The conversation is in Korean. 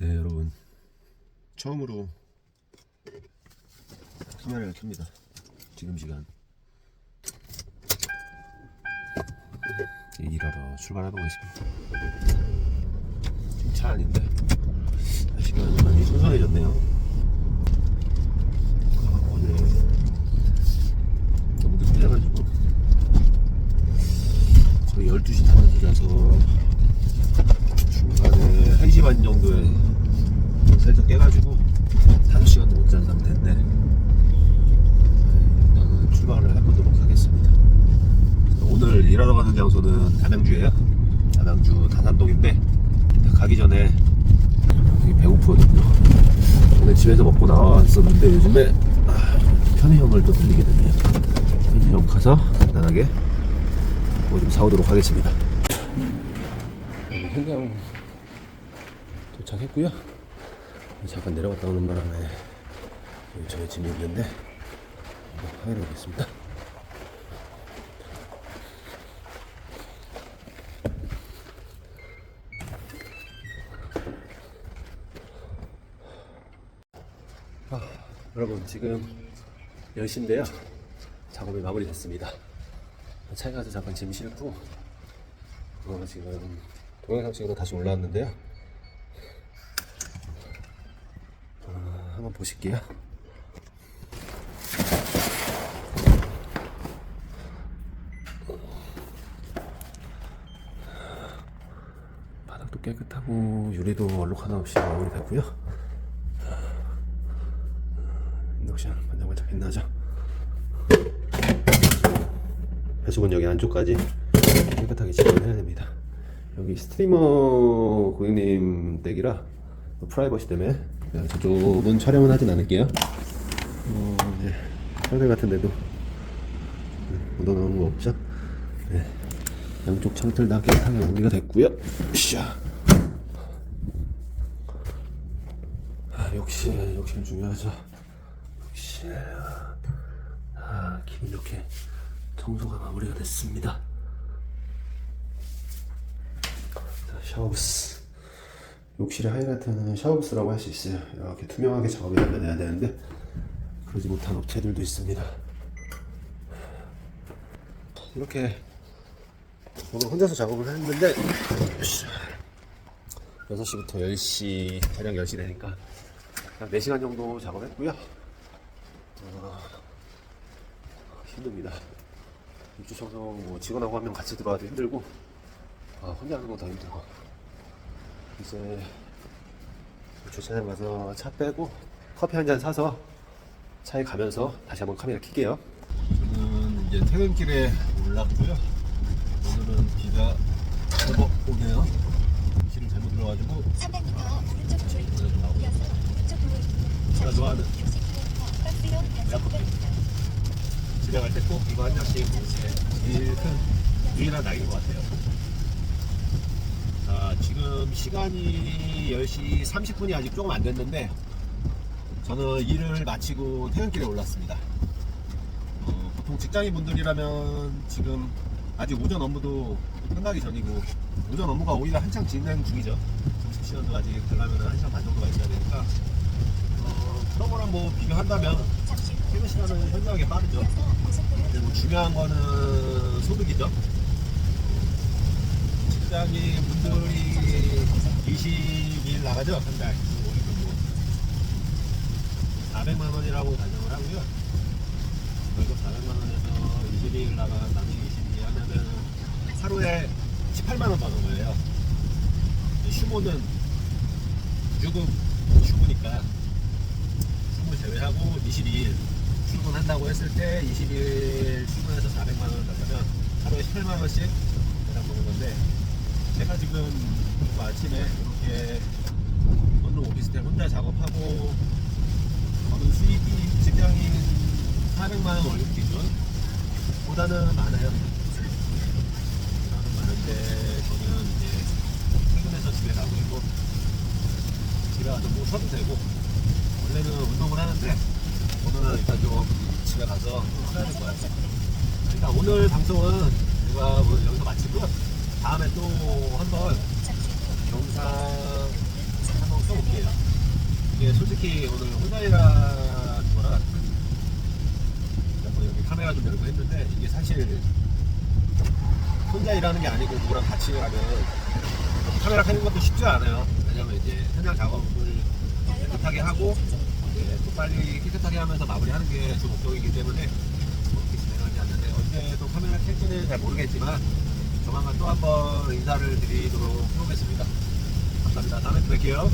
네 여러분. 처음으로 카메라를 켭니다. 지금 시간. 일하러 출발해 보겠습니다. 지금 차 아닌데? 날씨가 많이 선선해졌네요 아, 오늘 너무 늦게 해가지고 거의 12시 타면서라서 중간에 1시 반 정도에 살짝 깨가지고 5시간도 못잔 상태인데 네, 일단은 출발을 해보도록 하겠습니다. 오늘 일하러 가는 장소는 담양주예요. 담양주 다산동인데 가기 전에 배고프거든요. 오늘 집에서 먹고 나왔었는데 요즘에 아, 편의점을 또 들리게 됐네요. 편의점 가서 간단하게 뭐 좀 사오도록 하겠습니다. 현장 도착했고요. 잠깐 내려갔다 오는 바람에 저희 짐이 있는데 한번 확인해 보겠습니다. 아, 여러분 지금 10시인데요. 작업이 마무리됐습니다. 차에 가서 잠깐 짐 싣고 어, 지금 동영상 찍으러 다시 올라왔는데요. 한번 보실게요. 바닥도 깨끗하고 유리도 얼룩 하나 없이 마무리됐고요. 인덕션 반짝반짝 빛나죠? 배수건 여기 안쪽까지 깨끗하게 진행을 해야 됩니다. 여기 스트리머 고객님 댁이라 프라이버시 때문에 네, 저쪽은 촬영은 하진 않을게요. 어, 이제 창틀 같은 데도 묻어나오는 거 없죠? 네. 양쪽 창틀 다 깨끗하게 마무리가 됐고요. 샤. 아, 역시 역시 중요하죠. 역시 아, 기분 좋게 청소가 마무리가 됐습니다. 자, 샤워부스. 욕실의 하이라이트는 샤워부스라고 할 수 있어요. 이렇게 투명하게 작업이 돼야 되는데 그러지 못한 업체들도 있습니다. 이렇게 오늘 혼자서 작업을 했는데 6시부터 10시 대략 10시 되니까 한 4시간 정도 작업했고요. 어, 힘듭니다. 입주 청소 뭐 직원하고 한명 같이 들어와도 힘들고 아, 혼자 하는 건 더 힘들고 이제 주차장 가서 차 빼고 커피 한 잔 사서 차에 가면서 다시 한번 카메라 킬게요. 저는 이제 퇴근길에 올랐고요. 오늘은 비가 제법 오네요. 길을 잘못 들어가지고 300m 오른쪽 줄 이어서 왼쪽 도로 제가 좋아하는 집에 갈때꼭 이거 한 잔씩 제일 큰 유일한 낙인 것 같아요. 자, 지금 시간이 10시 30분이 아직 조금 안 됐는데 저는 일을 마치고 퇴근길에 올랐습니다. 어, 보통 직장인 분들이라면 지금 아직 오전 업무도 끝나기 전이고 오전 업무가 오히려 한창 진행 중이죠. 점심 시간도 아직 되려면 1시간 반 정도가 있어야 되니까 어, 그런 거랑 뭐 비교한다면 퇴근 시간은 현저하게 빠르죠. 그리고 중요한 거는 소득이죠. 직장인 분들이 22일 나 가죠, 한 달. 월급은 400만 원이라고 가정을 하고요. 월급 400만 원에서 22일 나가 나중에 22일 하면은 하루에 18만 원 버는 거예요. 휴무는 유급 휴무니까 휴무 제외하고 22일 출근한다고 했을 때 20일 출근해서 400만 원 가면 하루에 18만 원씩 대략 버는 건데 제가 지금 뭐 아침에 이렇게 어느 오피스텔 혼자 작업하고 버는 수입이 직장인 400만 원 월급 기준 보다는 많아요. 보다는 많은데 저는 이제 퇴근해서 집에 가고 있고 집에 가서 뭐 쉬어도 되고 원래는 운동을 하는데 오늘은 일단 좀 집에 가서 쉬어야 될 것 같아요. 일단 오늘 방송은 제가 여기서 마치고요. 다음에 또 한번 써볼게요. 이게 솔직히 오늘 혼자 일하는 거라 뭐 여기 카메라 좀 열고 했는데 이게 사실 혼자 일하는 게 아니고 누구랑 같이 일하면 카메라 켜는 것도 쉽지 않아요. 왜냐면 이제 현장 작업을 깨끗하게 하고 또 빨리 깨끗하게 하면서 마무리하는 게주 목적이기 때문에 그렇게 진행하지 않는데 언제 또 카메라 켤지는 잘 모르겠지만 조만간 또 한번 인사를 드리도록 해보겠습니다. 감사합니다. 다음에 또 뵐게요.